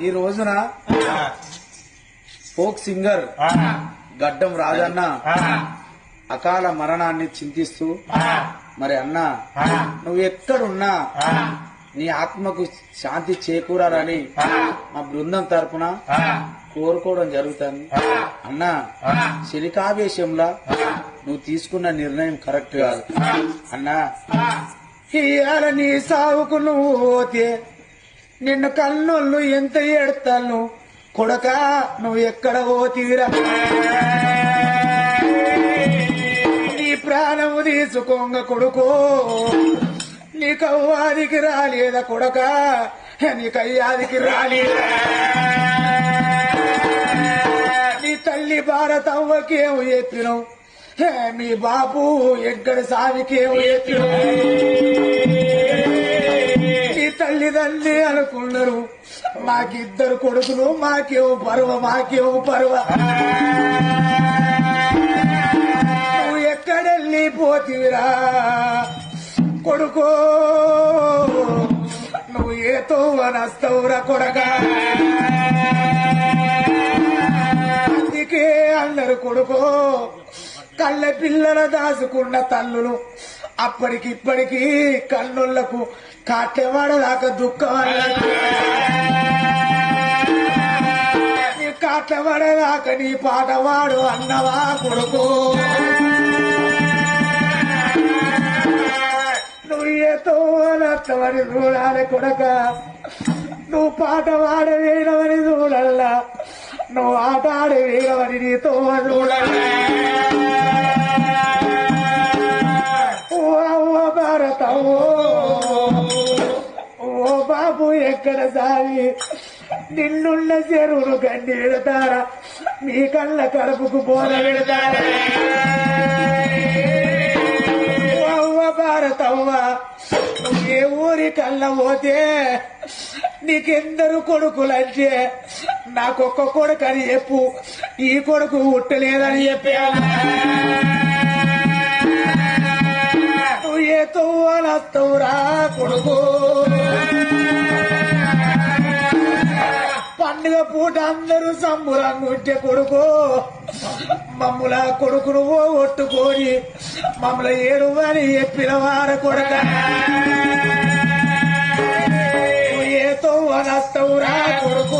ఈ రోజున folk singer గడ్డం రాజన్న అకాల మరణాన్ని చింతిస్తూ మరి అన్న నువ్వు ఎక్కడున్నా నీ ఆత్మకు శాంతి చేకూరాలని మా బృందం తరపున కోరుకోవడం జరుగుతుంది. అన్న శనికావేశంలా నువ్వు తీసుకున్న నిర్ణయం కరెక్ట్ కాదు. అన్నా నీ సావుకు నువ్వు పోతే నిన్ను కన్నోళ్ళు ఎంత ఏడతాను కొడక నువ్వు ఎక్కడ పోతీరా నీ ప్రాణము తీసుకోంగ కొడుకో. నీకు అవ్వాదికి రాలేదా కొడక? నీ అయ్యాదికి రాలేదా? నీ తల్లి భారతవ్వకేమో ఎత్తినవు హే, మీ బాపు ఎక్కడ సామికేమో ఎత్తినవు తల్లి తల్లి అనుకున్నారు మాకిద్దరు కొడుకులు మాకేమో పర్వ మాకేమో పర్వ. నువ్వు ఎక్కడెళ్ళి పోతివిరా? కొడుకో నువ్వు ఏతో వనస్తవురా కొడగా అందుకే అందరు కొడుకో కళ్ళ పిల్లల దాచుకున్న తల్లులు. అప్పటికిప్పటికి కన్నులకు కాట్లవాడదాకా దుఃఖం అన్నట్టు. నీ కాట్లవాడదాకా నీ పాటవాడు అన్నవా కొడుకు? నువ్వు ఏతో నష్టమని చూడాలి కొడక? నువ్వు పాట వాడ వేయడమని చూడల్లా? నువ్వు ఆట ఆడి వేయడమని నీతో చూడల్లా? ఎక్కడ సావి? నిన్నున్న చెరువులు గండి పెడతారా మీ కళ్ళ కడుపుకు బోల పెడతారా. అవ్వ భారతవ్వ ఏ ఊరి కళ్ళ పోతే నీకెందరు కొడుకులంటే నాకొక్క కొడుకు అని చెప్పు. ఈ కొడుకు ఉట్టలేదని చెప్పే నువ్వు ఏ తోవలత్తవురా కొడుకు? పండుగ పూట అందరూ సంబురంగా ఉంటే కొడుకు. మమ్ముల కొడుకును ఒట్టుకొని. మమ్మల ఏడు అని చెప్పిన వార కొడుక. ఏతో ఏ కొడుకు.